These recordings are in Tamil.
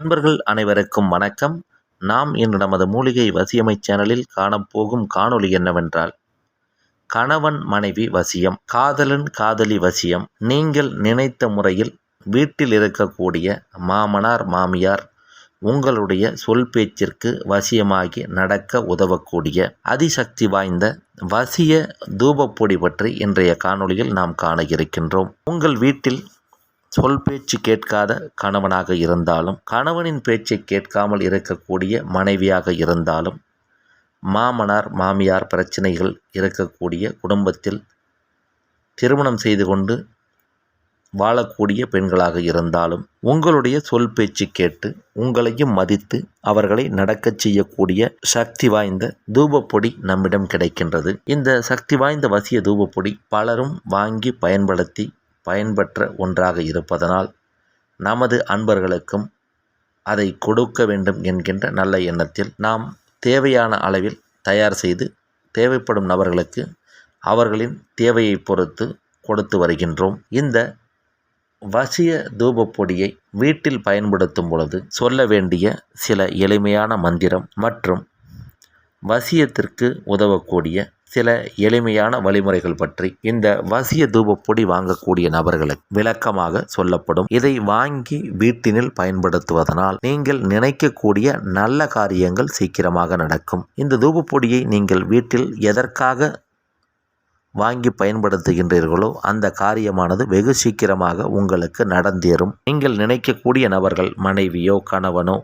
நண்பர்கள் அனைவருக்கும் வணக்கம். நாம் இன்று நமது மூலிகை வசியமை சேனலில் காணப்போகும் காணொளி என்னவென்றால் கணவன் மனைவி வசியம் காதலன் காதலி வசியம் நீங்கள் நினைத்த முறையில் வீட்டில் இருக்கக்கூடிய மாமனார் மாமியார் உங்களுடைய சொல் பேச்சிற்கு வசியமாகி நடக்க உதவக்கூடிய அதிசக்தி வாய்ந்த வசிய தூபப்பொடி பற்றி இன்றைய காணொளியில் நாம் காண இருக்கின்றோம். உங்கள் வீட்டில் சொல் பேச்சு கேட்காத கணவனாக இருந்தாலும் கணவனின் பேச்சை கேட்காமல் இருக்கக்கூடிய மனைவியாக இருந்தாலும் மாமனார் மாமியார் பிரச்சனைகள் இருக்கக்கூடிய குடும்பத்தில் திருமணம் செய்து கொண்டு வாழக்கூடிய பெண்களாக இருந்தாலும் உங்களுடைய சொல் பேச்சு கேட்டு உங்களையும் மதித்து அவர்களை நடக்கச் செய்யக்கூடிய சக்தி வாய்ந்த தூபப்பொடி நம்மிடம் கிடைக்கின்றது. இந்த சக்தி வாய்ந்த வசிய தூபப்பொடி பலரும் வாங்கி பயன்படுத்தி பயன்பெற்ற ஒன்றாக இருப்பதனால் நமது அன்பர்களுக்கும் அதை கொடுக்க வேண்டும் என்கின்ற நல்ல எண்ணத்தில் நாம் தேவையான அளவில் தயார் செய்து தேவைப்படும் நபர்களுக்கு அவர்களின் தேவையை பொறுத்து கொடுத்து வருகின்றோம். இந்த வசிய தூபப்பொடியை வீட்டில் பயன்படுத்தும் பொழுது சொல்ல வேண்டிய சில எளிமையான மந்திரம் மற்றும் வசியத்திற்கு உதவக்கூடிய சில எளிமையான வழிமுறைகள் பற்றி இந்த வசிய தூபப்பொடி வாங்கக்கூடிய நபர்களுக்கு விளக்கமாக சொல்லப்படும். இதை வாங்கி வீட்டினில் பயன்படுத்துவதனால் நீங்கள் நினைக்கக்கூடிய நல்ல காரியங்கள் சீக்கிரமாக நடக்கும். இந்த தூபப்பொடியை நீங்கள் வீட்டில் எதற்காக வாங்கி பயன்படுத்துகின்றீர்களோ அந்த காரியமானது வெகு சீக்கிரமாக உங்களுக்கு நடந்தேறும். நீங்கள் நினைக்கக்கூடிய நபர்கள் மனைவியோ கணவனோ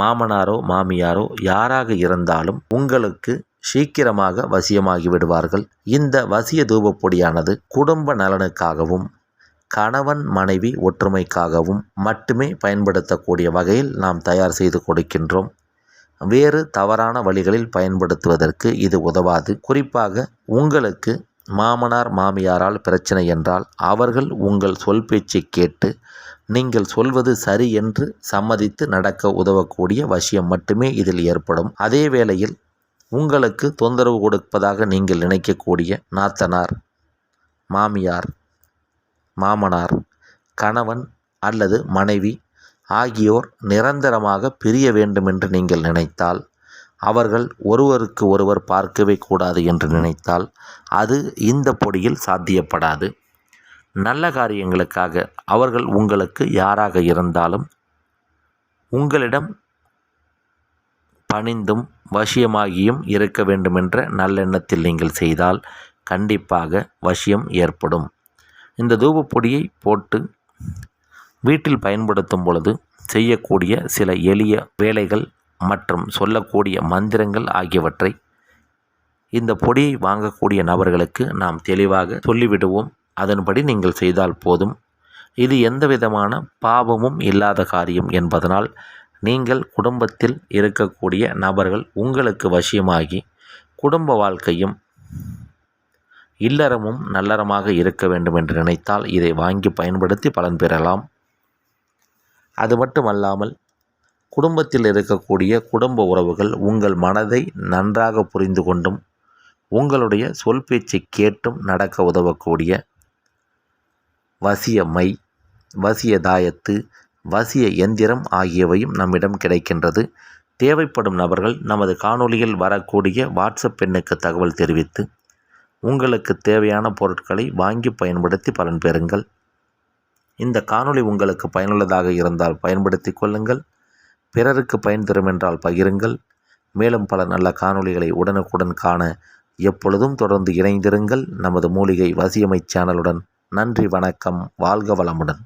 மாமனாரோ மாமியாரோ யாராக இருந்தாலும் உங்களுக்கு சீக்கிரமாக வசியமாகி விடுவார்கள். இந்த வசிய தூபப்பொடியானது குடும்ப நலனுக்காகவும் கணவன் மனைவி ஒற்றுமைக்காகவும் மட்டுமே பயன்படுத்தக்கூடிய வகையில் நாம் தயார் செய்து கொடுக்கின்றோம். வேறு தவறான வழிகளில் பயன்படுத்துவதற்கு இது உதவாது. குறிப்பாக உங்களுக்கு மாமனார் மாமியாரால் பிரச்சனை என்றால் அவர்கள் உங்கள் சொல் பேச்சை கேட்டு நீங்கள் சொல்வது சரி என்று சம்மதித்து நடக்க உதவக்கூடிய வசியம் மட்டுமே இதில் ஏற்படும். அதே வேளையில் உங்களுக்கு தொந்தரவு கொடுப்பதாக நீங்கள் நினைக்கக்கூடிய நாத்தனார் மாமியார் மாமனார் கணவன் அல்லது மனைவி ஆகியோர் நிரந்தரமாக பிரிய வேண்டுமென்று நீங்கள் நினைத்தால் அவர்கள் ஒருவருக்கு ஒருவர் பார்க்கவே கூடாது என்று நினைத்தால் அது இந்த பொடியில் சாத்தியப்படாது. நல்ல காரியங்களுக்காக அவர்கள் உங்களுக்கு யாராக இருந்தாலும் உங்களிடம் பணிந்தும் வசியமாகியும் இருக்க வேண்டுமென்ற நல்லெண்ணத்தில் நீங்கள் செய்தால் கண்டிப்பாக வசியம் ஏற்படும். இந்த தூபப்பொடியை போட்டு வீட்டில் பயன்படுத்தும் பொழுது செய்யக்கூடிய சில எளிய வேலைகள் மற்றும் சொல்லக்கூடிய மந்திரங்கள் ஆகியவற்றை இந்த பொடியை வாங்கக்கூடிய நபர்களுக்கு நாம் தெளிவாக சொல்லிவிடுவோம். அதன்படி நீங்கள் செய்தால் போதும். இது எந்த விதமான பாவமும் இல்லாத காரியம் என்பதனால் நீங்கள் குடும்பத்தில் இருக்கக்கூடிய நபர்கள் உங்களுக்கு வசியமாகி குடும்ப வாழ்க்கையும் இல்லறமும் நல்லறமாக இருக்க வேண்டும் என்று நினைத்தால் இதை வாங்கி பயன்படுத்தி பலன் பெறலாம். அது மட்டுமல்லாமல் குடும்பத்தில் இருக்கக்கூடிய குடும்ப உறவுகள் உங்கள் மனதை நன்றாக புரிந்து கொண்டும் உங்களுடைய சொல் பேச்சை கேட்டும் நடக்க உதவக்கூடிய வசிய மை வசிய தாயத்து வசிய எந்திரம் ஆகியவையும் நம்மிடம் கிடைக்கின்றது. தேவைப்படும் நபர்கள் நமது காணொளியில் வரக்கூடிய வாட்ஸ்அப் எண்ணுக்கு தகவல் தெரிவித்து உங்களுக்கு தேவையான பொருட்களை வாங்கி பயன்படுத்தி பலன் பெறுங்கள். இந்த காணொளி உங்களுக்கு பயனுள்ளதாக இருந்தால் பயன்படுத்தி கொள்ளுங்கள். பிறருக்கு பயன் தரும் என்றால் பகிருங்கள். மேலும் பல நல்ல காணொளிகளை உடனுக்குடன் காண எப்பொழுதும் தொடர்ந்து இணைந்திருங்கள். நமது மூலிகை வசியமை சேனலுடன் நன்றி வணக்கம் வாழ்க வளமுடன்.